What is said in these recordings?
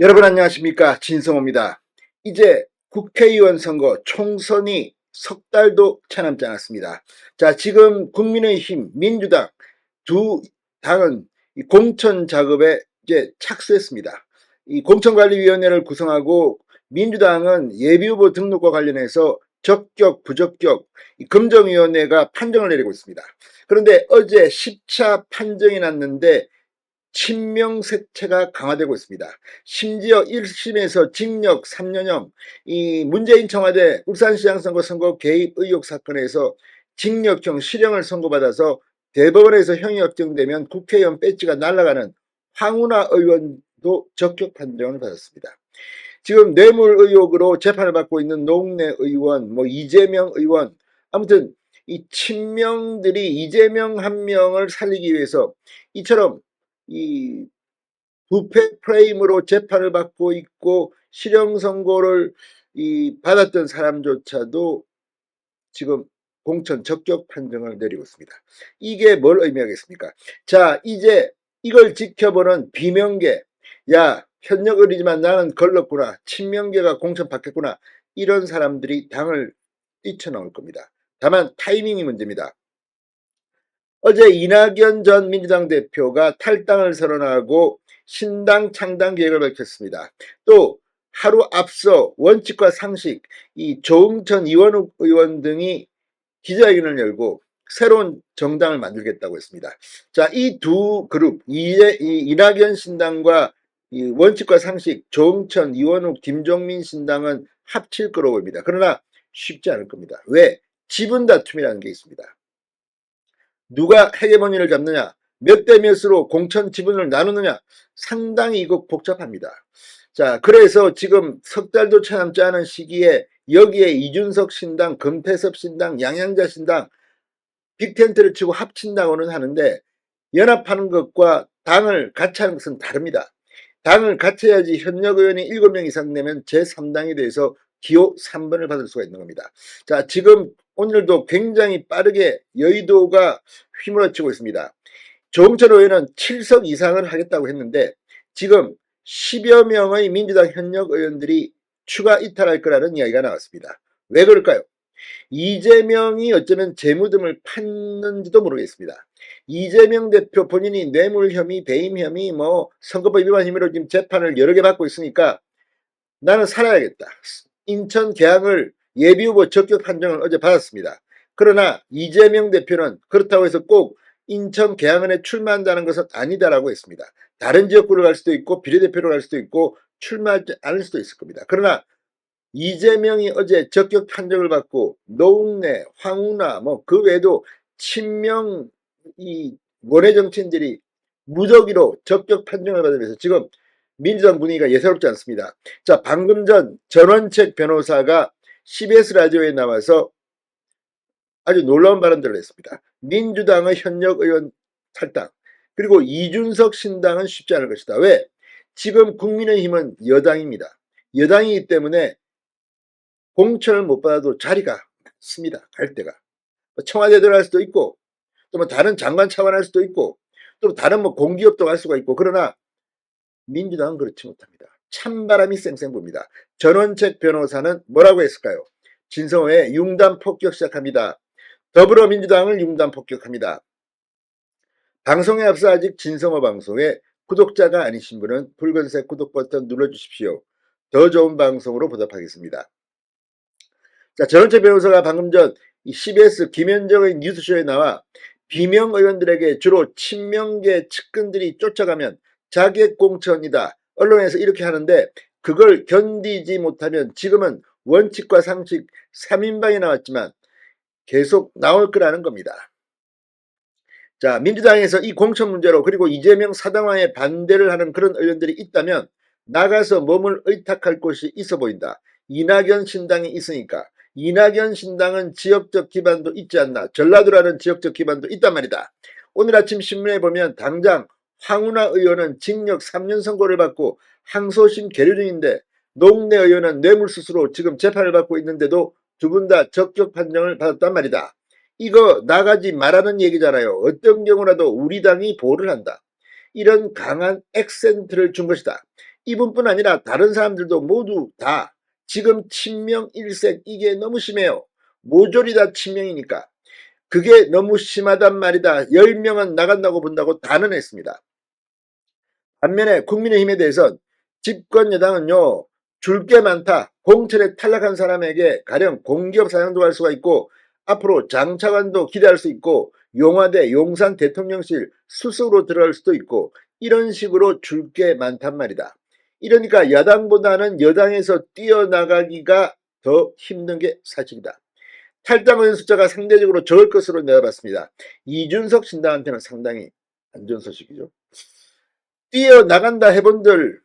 여러분 안녕하십니까 진성호입니다. 이제 국회의원 선거 총선이 석 달도 채 남지 않았습니다. 자 지금 국민의힘, 민주당 두 당은 이 공천 작업에 이제 착수했습니다. 이 공천관리위원회를 구성하고 민주당은 예비후보 등록과 관련해서 적격, 부적격 이 금정위원회가 판정을 내리고 있습니다. 그런데 어제 10차 판정이 났는데 친명 색채가 강화되고 있습니다. 심지어 1심에서 징역 3년형, 이 문재인 청와대 울산시장 선거 선거 개입 의혹 사건에서 징역형 실형을 선고받아서 대법원에서 형이 확정되면 국회의원 배지가 날아가는 황운하 의원도 적격 판정을 받았습니다. 지금 뇌물 의혹으로 재판을 받고 있는 노웅래 의원, 뭐 이재명 의원, 아무튼 이 친명들이 이재명 한 명을 살리기 위해서 이처럼 이 부패 프레임으로 재판을 받고 있고 실형 선고를 이 받았던 사람조차도 지금 공천 적격 판정을 내리고 있습니다. 이게 뭘 의미하겠습니까? 자, 이제 이걸 지켜보는 비명계, 야, 현역 을이지만 나는 걸렀구나, 친명계가 공천 받겠구나, 이런 사람들이 당을 뛰쳐나올 겁니다. 다만 타이밍이 문제입니다. 어제 이낙연 전 민주당 대표가 탈당을 선언하고 신당 창당 계획을 밝혔습니다. 또 하루 앞서 원칙과 상식, 이 조응천 이원욱 의원 등이 기자회견을 열고 새로운 정당을 만들겠다고 했습니다. 자, 이 두 그룹, 이제 이 이낙연 신당과 이 원칙과 상식, 조응천, 이원욱, 김종민 신당은 합칠 거로 보입니다. 그러나 쉽지 않을 겁니다. 왜? 지분 다툼이라는 게 있습니다. 누가 헤게모니를 잡느냐, 몇 대 몇으로 공천 지분을 나누느냐, 상당히 이거 복잡합니다. 자, 그래서 지금 석 달도 채 남지 않은 시기에 여기에 이준석 신당, 금태섭 신당, 양양자 신당, 빅텐트를 치고 합친다고는 하는데 연합하는 것과 당을 같이 하는 것은 다릅니다. 당을 같이 해야지 현역 의원이 7명 이상 되면 제3당이 돼서 기호 3번을 받을 수가 있는 겁니다. 자, 지금 오늘도 굉장히 빠르게 여의도가 휘몰아치고 있습니다. 조홍철 의원은 7석 이상을 하겠다고 했는데 지금 10여 명의 민주당 현역 의원들이 추가 이탈할 거라는 이야기가 나왔습니다. 왜 그럴까요? 이재명이 어쩌면 재무등을 팠는지도 모르겠습니다. 이재명 대표 본인이 뇌물 혐의, 배임 혐의, 뭐 선거법 위반 혐의로 지금 재판을 여러 개 받고 있으니까 나는 살아야겠다. 인천 개항을 예비 후보 적격 판정을 어제 받았습니다. 그러나 이재명 대표는 그렇다고 해서 꼭 인천 개항은에 출마한다는 것은 아니다라고 했습니다. 다른 지역구를 갈 수도 있고 비례대표로 갈 수도 있고 출마하지 않을 수도 있을 겁니다. 그러나 이재명이 어제 적격 판정을 받고 노웅래, 황운하 뭐그 외에도 친명 이 원외 정치인들이 무더기로 적격 판정을 받으면서 지금 민주당 분위기가 예사롭지 않습니다. 자, 방금 전 전원책 변호사가 CBS 라디오에 나와서 아주 놀라운 발언들을 했습니다. 민주당의 현역 의원 탈당, 그리고 이준석 신당은 쉽지 않을 것이다. 왜? 지금 국민의힘은 여당입니다. 여당이기 때문에 공천을 못 받아도 자리가 많습니다. 갈 데가. 뭐 청와대 들어갈 수도 있고, 또 뭐 다른 장관 차관 할 수도 있고, 또 다른 뭐 공기업도 갈 수가 있고, 그러나 민주당은 그렇지 못합니다. 찬바람이 쌩쌩 붑니다. 전원책 변호사는 뭐라고 했을까요? 진성호의 융단 폭격 시작합니다. 더불어민주당을 융단 폭격합니다. 방송에 앞서 아직 진성호 방송에 구독자가 아니신 분은 붉은색 구독 버튼 눌러주십시오. 더 좋은 방송으로 보답하겠습니다. 자, 전원책 변호사가 방금 전 CBS 김현정의 뉴스쇼에 나와 비명 의원들에게 주로 친명계 측근들이 쫓아가면 자객 공천이다. 언론에서 이렇게 하는데 그걸 견디지 못하면 지금은 원칙과 상식 3인방이 나왔지만 계속 나올 거라는 겁니다. 자, 민주당에서 이 공천 문제로 그리고 이재명 사당화에 반대를 하는 그런 의원들이 있다면 나가서 몸을 의탁할 곳이 있어 보인다. 이낙연 신당이 있으니까. 이낙연 신당은 지역적 기반도 있지 않나. 전라도라는 지역적 기반도 있단 말이다. 오늘 아침 신문에 보면 당장 황운하 의원은 징역 3년 선고를 받고 항소심 계류 중인데 노웅래 의원은 뇌물수수로 지금 재판을 받고 있는데도 두 분 다 적격 판정을 받았단 말이다. 이거 나가지 말라는 얘기잖아요. 어떤 경우라도 우리 당이 보호를 한다. 이런 강한 액센트를 준 것이다. 이분뿐 아니라 다른 사람들도 모두 다 지금 친명 일색 이게 너무 심해요. 모조리 다 친명이니까. 그게 너무 심하단 말이다. 10명은 나간다고 본다고 단언했습니다. 반면에 국민의힘에 대해선 집권 여당은요. 줄 게 많다. 공천에 탈락한 사람에게 가령 공기업 사장도 할 수가 있고 앞으로 장차관도 기대할 수 있고 용화대 용산 대통령실 수석으로 들어갈 수도 있고 이런 식으로 줄 게 많단 말이다. 이러니까 야당보다는 여당에서 뛰어나가기가 더 힘든 게 사실이다. 탈당 의원 숫자가 상대적으로 적을 것으로 내다봤습니다. 이준석 신당한테는 상당히 안 좋은 소식이죠. 뛰어나간다 해본들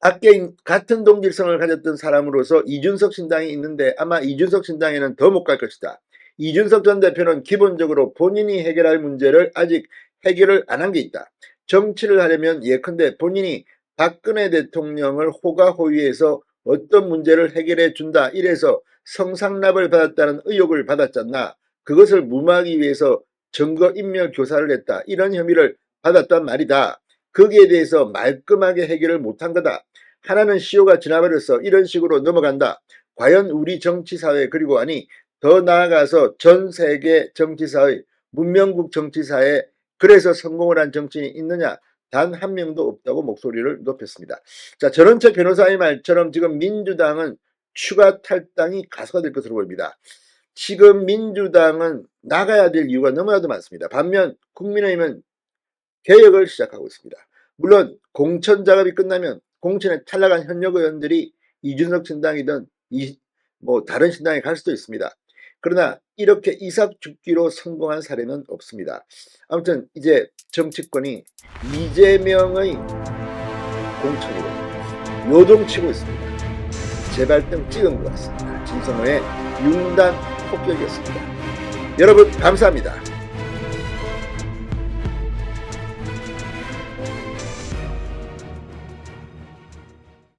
밖에 같은 동질성을 가졌던 사람으로서 이준석 신당이 있는데 아마 이준석 신당에는 더 못 갈 것이다. 이준석 전 대표는 기본적으로 본인이 해결할 문제를 아직 해결을 안 한 게 있다. 정치를 하려면 예컨대 본인이 박근혜 대통령을 호가호위해서 어떤 문제를 해결해 준다 이래서 성상납을 받았다는 의혹을 받았잖나 그것을 무마하기 위해서 증거 인멸 교사를 했다 이런 혐의를 받았단 말이다 거기에 대해서 말끔하게 해결을 못한 거다 하나는 시효가 지나버려서 이런 식으로 넘어간다 과연 우리 정치사회 그리고 아니 더 나아가서 전 세계 정치사회 문명국 정치사에 그래서 성공을 한 정치인이 있느냐 단 한 명도 없다고 목소리를 높였습니다. 자, 전원책 변호사의 말처럼 지금 민주당은 추가 탈당이 가소화될 것으로 보입니다. 지금 민주당은 나가야 될 이유가 너무나도 많습니다. 반면 국민의힘은 개혁을 시작하고 있습니다. 물론 공천 작업이 끝나면 공천에 탈락한 현역 의원들이 이준석 신당이든 이, 뭐 다른 신당에 갈 수도 있습니다. 그러나 이렇게 이삭 죽기로 성공한 사례는 없습니다. 아무튼 이제 정치권이 이재명의 공천으로 요동치고 있습니다. 제발등 찍은 것 같습니다. 진성호의 융단 폭격이었습니다. 여러분 감사합니다.